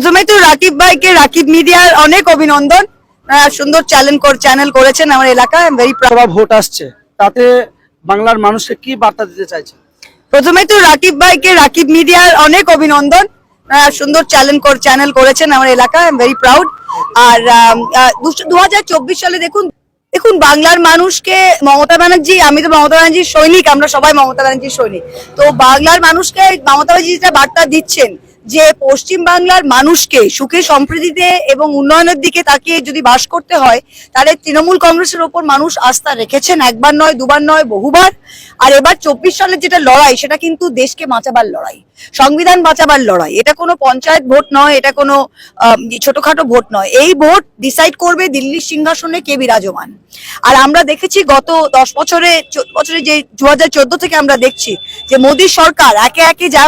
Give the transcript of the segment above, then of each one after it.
প্রথমে তো রাকিব ভাইকে রাকিব মিডিয়ার অনেক অভিনন্দন। আহ, সুন্দর চ্যানেল চ্যানেল করেছেন আমার এলাকায় ভেরি লোকসভা ভোট আসছে। তাতে বাংলার মানুষকে কি বার্তা দিতে চাইছে প্রথমে তো রাকিব ভাইকে রাকিব মিডিয়ার অনেক অভিনন্দন। আহ, সুন্দর চ্যানেল চ্যানেল করেছেন আমার এলাকায় ভেরি প্রাউড আর দু হাজার চব্বিশ সালে দেখুন দেখুন বাংলার মানুষকে মমতা ব্যানার্জি আমি তো মমতা ব্যানার্জির সৈনিক আমরা সবাই মমতা ব্যানার্জির সৈনিক। তো বাংলার মানুষকে মমতা ব্যানার্জি যেটা বার্তা দিচ্ছেন যে পশ্চিম বাংলার মানুষকে সুখে সম্প্রীতিতে এবং উন্নয়নের দিকে তাকিয়ে যদি বাস করতে হয়, তাহলে তৃণমূল কংগ্রেসের ওপর মানুষ আস্থা রেখেছেন, একবার নয়, দুবার নয়, বহুবার। আর এবার চব্বিশ সালের যেটা লড়াই, সেটা কিন্তু দেশকে বাঁচাবার লড়াই। সংবিধান বাঁচাবার লড়াই। এটা কোনো পঞ্চায়েত ভোট নয়, এটা কোনো ছোটখাটো ভোট নয়। এই ভোট ডিসাইড করবে দিল্লির সিংহাসনে কে বিরাজমান। আর আমরা দেখেছি গত দশ বছরে বছরে যে দু হাজার চোদ্দ থেকে আমরা দেখছি যে মোদী সরকার একে একে যা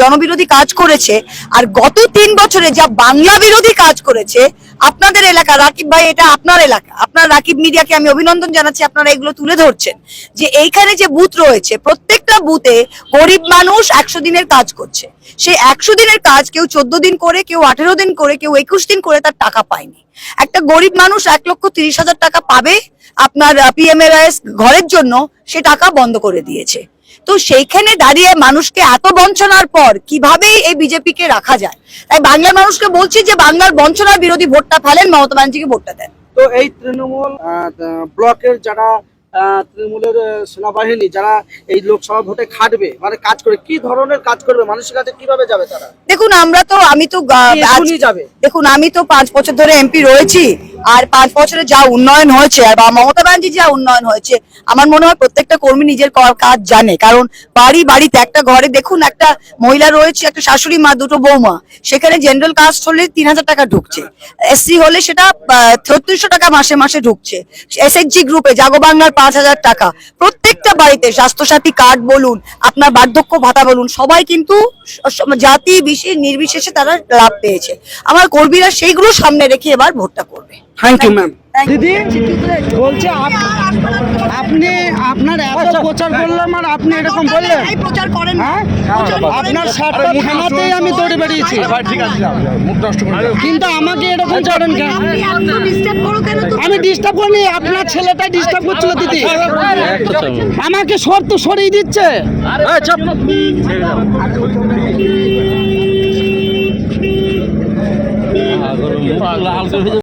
জনবিরোধী কাজ করেছে, আর গত তিন বছরে যা বাংলা বিরোধী কাজ করেছে আপনাদের এলাকা, রাকিব ভাই, এটা আপনার এলাকা। আপনার রাকিব মিডিয়াকে আমি অভিনন্দন জানাচ্ছি, আপনারা এগুলো তুলে ধরছেন। যে এইখানে যে বুথ রয়েছে, প্রত্যেকটা বুথে গরিব মানুষ একশো দিনের কাজ করছে। সেই একশো দিনের কাজ কেউ চোদ্দ দিন করে, কেউ আঠেরো দিন করে, কেউ একুশ দিন করে তার টাকা পায়নি। একটা গরিব মানুষ এক লক্ষ তিরিশ হাজার টাকা পাবে আপনার পিএমএলআইএস ঘরের জন্য, সে টাকা বন্ধ করে দিয়েছে। তো সেইখানে দাঁড়িয়ে মানুষকে এত বঞ্চনার পর কীভাবে এই বিজেপিকে রাখা যায়? তাই বাংলার মানুষকে বলছি যে বাংলার বঞ্চনার বিরোধী ভোটটা ফেলেন মমতা ব্যানার্জিকে ভোটটা দেন। তো এই তৃণমূল ব্লকের যারা তৃণমূলের সেনাবাহিনী যারা এই লোকসভা ভোটে খাটবে মানে কাজ করে কি ধরনের কাজ করবে? মানুষের কাছে কীভাবে যাবে তারা? দেখুন আমরা তো আমি তো যাবে? দেখুন আমি তো পাঁচ বছর ধরে এমপি রয়েছি। আর পাঁচ বছরে যা উন্নয়ন হয়েছে, আর বা মমতা ব্যানার্জি যা উন্নয়ন হয়েছে, আমার মনে হয় প্রত্যেকটা কর্মী নিজের কাজ জানে। কারণ বাড়ি, বাড়িতে একটা ঘরে দেখুন, একটা মহিলা রয়েছে, একটা শাশুড়ি মা, দুটো বৌমা, সেখানে জেনারেল কাস্ট হলে তিন হাজার টাকা ঢুকছে। এসসি হলে সেটা ছত্রিশশো টাকা মাসে মাসে ঢুকছে। এসএইচজি গ্রুপে জাগো বাংলার পাঁচ হাজার টাকা। প্রত্যেকটা বাড়িতে স্বাস্থ্যসাথী কার্ড বলুন, আপনার বার্ধক্য ভাতা বলুন, সবাই কিন্তু জাতি, বিশেষ, নির্বিশেষে তারা লাভ পেয়েছে। আমার কর্মীরা সেইগুলো সামনে রেখে এবার ভোটটা থ্যাংক ইউ ম্যাম দিদি বলছে আপনি আপনার এত প্রচার করলাম আর আপনি এরকম বললেন? প্রচার করেন হ্যাঁ? আপনার সাতটা থানাতেই আমি দৌড়ে বেরিয়েছি। কিন্তু আমাকে এরকম করেন কেন? আমি ডিস্টার্ব করিনি আপনার ছেলেটা ডিস্টার্ব করছিল দিদি। আমাকে সর তো সরিয়ে দিচ্ছে।